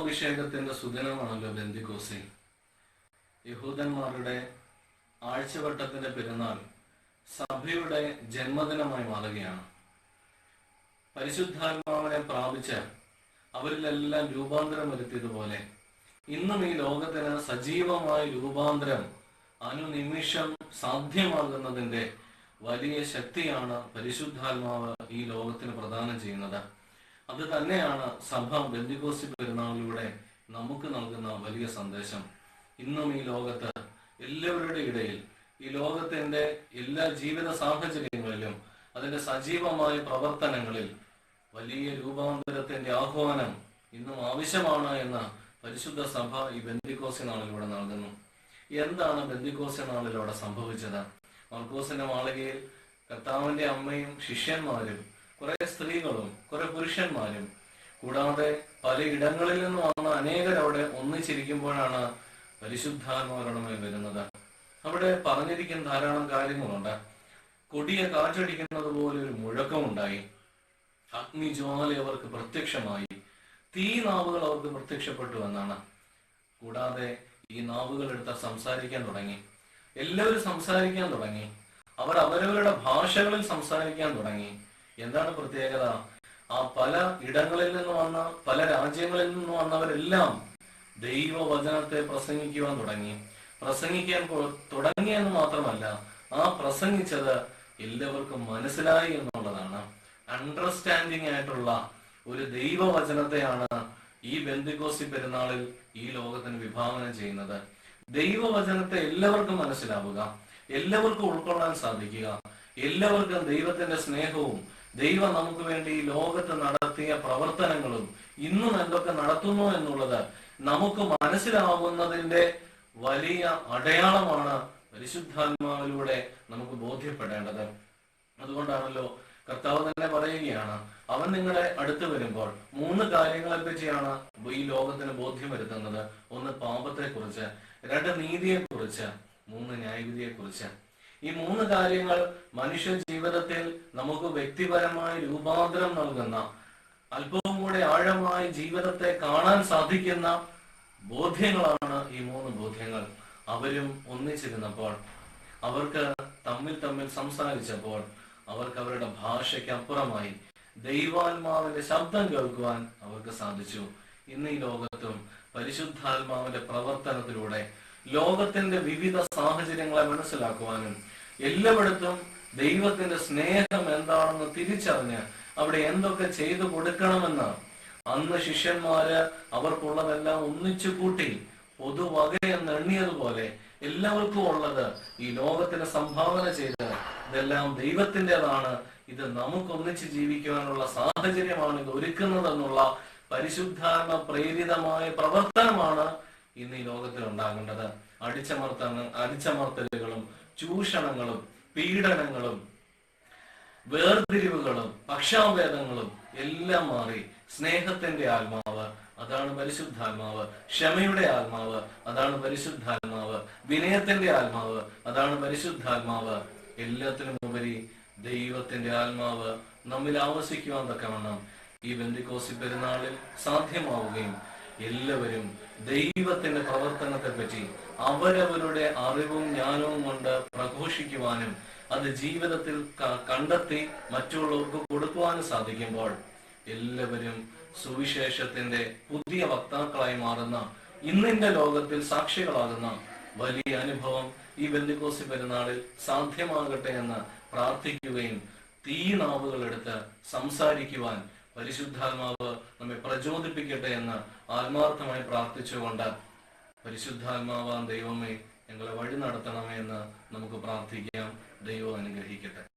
ദൈവാഭിഷേകത്തിന്റെ സുദിനമാണല്ലോ ബന്ദിക്കോസി യഹൂദന്മാരുടെ ആഴ്ചവട്ടത്തിന്റെ പെരുന്നാൾ സഭയുടെ ജന്മദിനമായി മാറുകയാണ്. പരിശുദ്ധാത്മാവിനെ പ്രാപിച്ച് അവരിലെല്ലാം രൂപാന്തരം വരുത്തിയതുപോലെ ഇന്നും ഈ ലോകത്തിന് സജീവമായ രൂപാന്തരം അനുനിമിഷം സാധ്യമാകുന്നതിന്റെ വലിയ ശക്തിയാണ് പരിശുദ്ധാത്മാവ് ഈ ലോകത്തിന് പ്രദാനം ചെയ്യുന്നത്. അത് തന്നെയാണ് സഭ ബന്ദിക്കോസി പെരുന്നാളിലൂടെ നമുക്ക് നൽകുന്ന വലിയ സന്ദേശം. ഇന്നും ഈ ലോകത്ത് എല്ലാവരുടെ ഇടയിൽ ഈ ലോകത്തിന്റെ എല്ലാ ജീവിത സാഹചര്യങ്ങളിലും അതിന്റെ സജീവമായ പ്രവർത്തനങ്ങളിൽ വലിയ രൂപാന്തരത്തിന്റെ ആഹ്വാനം ഇന്നും ആവശ്യമാണ് എന്ന് പരിശുദ്ധ സഭ ഈ ബന്ദിക്കോസി നാളിലൂടെ നൽകുന്നു. എന്താണ് ബന്ദിക്കോസി നാളിലൂടെ സംഭവിച്ചത്? മർക്കോസിന്റെ മാളികയിൽ കർത്താവിന്റെ അമ്മയും ശിഷ്യന്മാരും കുറെ സ്ത്രീകളും കുറെ പുരുഷന്മാരും കൂടാതെ പല ഇടങ്ങളിൽ നിന്ന് വന്ന അനേകർ അവിടെ ഒന്നിച്ചിരിക്കുമ്പോഴാണ് പരിശുദ്ധാത്മാവരുടെ വരുന്നത്. അവിടെ പറഞ്ഞിരിക്കുന്ന ധാരാളം കാര്യങ്ങളുണ്ട്. കൊടിയ കാറ്റടിക്കുന്നത് പോലെ ഒരു മുഴക്കമുണ്ടായി. അഗ്നിജ്വാല അവർക്ക് പ്രത്യക്ഷമായി. തീ നാവുകൾ അവർക്ക് പ്രത്യക്ഷപ്പെട്ടു എന്നാണ്. കൂടാതെ ഈ നാവുകൾ എടുത്ത സംസാരിക്കാൻ തുടങ്ങി. എല്ലാവരും സംസാരിക്കാൻ തുടങ്ങി. അവർ അവരവരുടെ ഭാഷകളിൽ സംസാരിക്കാൻ തുടങ്ങി. എന്താണ് പ്രത്യേകത? ആ പല ഇടങ്ങളിൽ നിന്ന് വന്ന പല രാജ്യങ്ങളിൽ നിന്ന് വന്നവരെല്ലാം ദൈവവചനത്തെ പ്രസംഗിക്കുവാൻ തുടങ്ങി. പ്രസംഗിക്കാൻ തുടങ്ങിയെന്ന് മാത്രമല്ല ആ പ്രസംഗിച്ചത് എല്ലാവർക്കും മനസ്സിലായി എന്നുള്ളതാണ്. അണ്ടർസ്റ്റാൻഡിങ് ആയിട്ടുള്ള ഒരു ദൈവവചനത്തെയാണ് ഈ ബന്ദിക്കോസി പെരുന്നാളിൽ ഈ ലോകത്തിന് വിഭാവനം ചെയ്യുന്നത്. ദൈവവചനത്തെ എല്ലാവർക്കും മനസ്സിലാവുക എല്ലാവർക്കും ഉൾക്കൊള്ളാൻ സാധിക്കുക എല്ലാവർക്കും ദൈവത്തിന്റെ സ്നേഹവും ദൈവം നമുക്ക് വേണ്ടി ലോകത്ത് നടത്തിയ പ്രവർത്തനങ്ങളും ഇന്നും എന്തൊക്കെ നടത്തുന്നു എന്നുള്ളത് നമുക്ക് മനസ്സിലാവുന്നതിന്റെ വലിയ അടയാളമാണ് പരിശുദ്ധാത്മാവിലൂടെ നമുക്ക് ബോധ്യപ്പെടേണ്ടത്. അതുകൊണ്ടാണല്ലോ കർത്താവ് തന്നെ പറയുകയാണ് അവൻ നിങ്ങളെ അടുത്ത് വരുമ്പോൾ മൂന്ന് കാര്യങ്ങളെ പറ്റിയാണ് ഈ ലോകത്തിന് ബോധ്യം വരുത്തുന്നത് ഒന്ന് പാപത്തെ കുറിച്ച് രണ്ട് നീതിയെ കുറിച്ച് മൂന്ന് ന്യായവിധിയെ കുറിച്ച് ഈ മൂന്ന് കാര്യങ്ങൾ മനുഷ്യ ജീവിതത്തിൽ നമുക്ക് വ്യക്തിപരമായ രൂപാന്തരം നൽകുന്ന അല്പവും കൂടെ ആഴമായി ജീവിതത്തെ കാണാൻ സാധിക്കുന്ന ബോധ്യങ്ങളാണ് ഈ മൂന്ന് ബോധ്യങ്ങൾ. അവരും ഒന്നിച്ചിരുന്നപ്പോൾ അവർക്ക് തമ്മിൽ തമ്മിൽ സംസാരിച്ചപ്പോൾ അവർക്ക് അവരുടെ ഭാഷയ്ക്ക് അപ്പുറമായി ദൈവാത്മാവിന്റെ ശബ്ദം കേൾക്കുവാൻ അവർക്ക് സാധിച്ചു. ഇന്ന് ഈ ലോകത്തും പരിശുദ്ധാത്മാവിന്റെ പ്രവർത്തനത്തിലൂടെ ലോകത്തിന്റെ വിവിധ സാഹചര്യങ്ങളെ മനസ്സിലാക്കുവാനും എല്ലായിടത്തും ദൈവത്തിന്റെ സ്നേഹം എന്താണെന്ന് തിരിച്ചറിഞ്ഞ് അവിടെ എന്തൊക്കെ ചെയ്തു കൊടുക്കണമെന്ന് അന്ന് ശിഷ്യന്മാര് അവർക്കുള്ളതെല്ലാം ഒന്നിച്ചു കൂട്ടി പൊതുവകയെന്ന് എണ്ണിയതുപോലെ എല്ലാവർക്കും ഉള്ളത് ഈ ലോകത്തിന് സംഭാവന ചെയ്ത് ഇതെല്ലാം ദൈവത്തിന്റെതാണ്. ഇത് നമുക്കൊന്നിച്ച് ജീവിക്കുവാനുള്ള സാഹചര്യമാണ് ഇത് ഒരുക്കുന്നതെന്നുള്ള പരിശുദ്ധാത്മ പ്രേരിതമായ പ്രവർത്തനമാണ് ഇന്ന് ഈ ലോകത്തിൽ ഉണ്ടാകേണ്ടത് അടിച്ചമർത്ത അടിച്ചമർത്തലുകളും ചൂഷണങ്ങളും പീഡനങ്ങളും വേർതിരിവുകളും പക്ഷാഭേദങ്ങളും എല്ലാം മാറി സ്നേഹത്തിന്റെ ആത്മാവ് അതാണ് പരിശുദ്ധാത്മാവ്. ക്ഷമയുടെ ആത്മാവ് അതാണ് പരിശുദ്ധാത്മാവ്. വിനയത്തിന്റെ ആത്മാവ് അതാണ് പരിശുദ്ധാത്മാവ്. എല്ലാത്തിനും ഉപരി ദൈവത്തിന്റെ ആത്മാവ് നമ്മിൽ ആവസിക്കുവാൻ തക്കവണ്ണം ഈ ബന്ധിക്കോസി പെരുന്നാളിൽ സാധ്യമാവുകയും എല്ലാവരും ദൈവത്തിന്റെ പ്രവർത്തനത്തെ പറ്റി അവരവരുടെ അറിവും ജ്ഞാനവും കൊണ്ട് പ്രഘോഷിക്കുവാനും അത് ജീവിതത്തിൽ കണ്ടെത്തി മറ്റുള്ളവർക്ക് കൊടുക്കുവാനും സാധിക്കുമ്പോൾ എല്ലാവരും സുവിശേഷത്തിന്റെ പുതിയ വക്താക്കളായി മാറുന്ന ഇന്നിന്റെ ലോകത്തിൽ സാക്ഷികളാകുന്ന വലിയ അനുഭവം ഈ ബന്ധുക്കോസി പെരുന്നാളിൽ സാധ്യമാകട്ടെ എന്ന് പ്രാർത്ഥിക്കുകയും തീ നാവുകളെടുത്ത് സംസാരിക്കുവാൻ പരിശുദ്ധാത്മാവ് നമ്മെ പ്രചോദിപ്പിക്കട്ടെ എന്ന് ആത്മാർത്ഥമായി പ്രാർത്ഥിച്ചുകൊണ്ട് പരിശുദ്ധാത്മാവാൻ ദൈവമേ ഞങ്ങളെ വഴി നടത്തണമേ എന്ന് നമുക്ക് പ്രാർത്ഥിക്കാം. ദൈവം അനുഗ്രഹിക്കട്ടെ.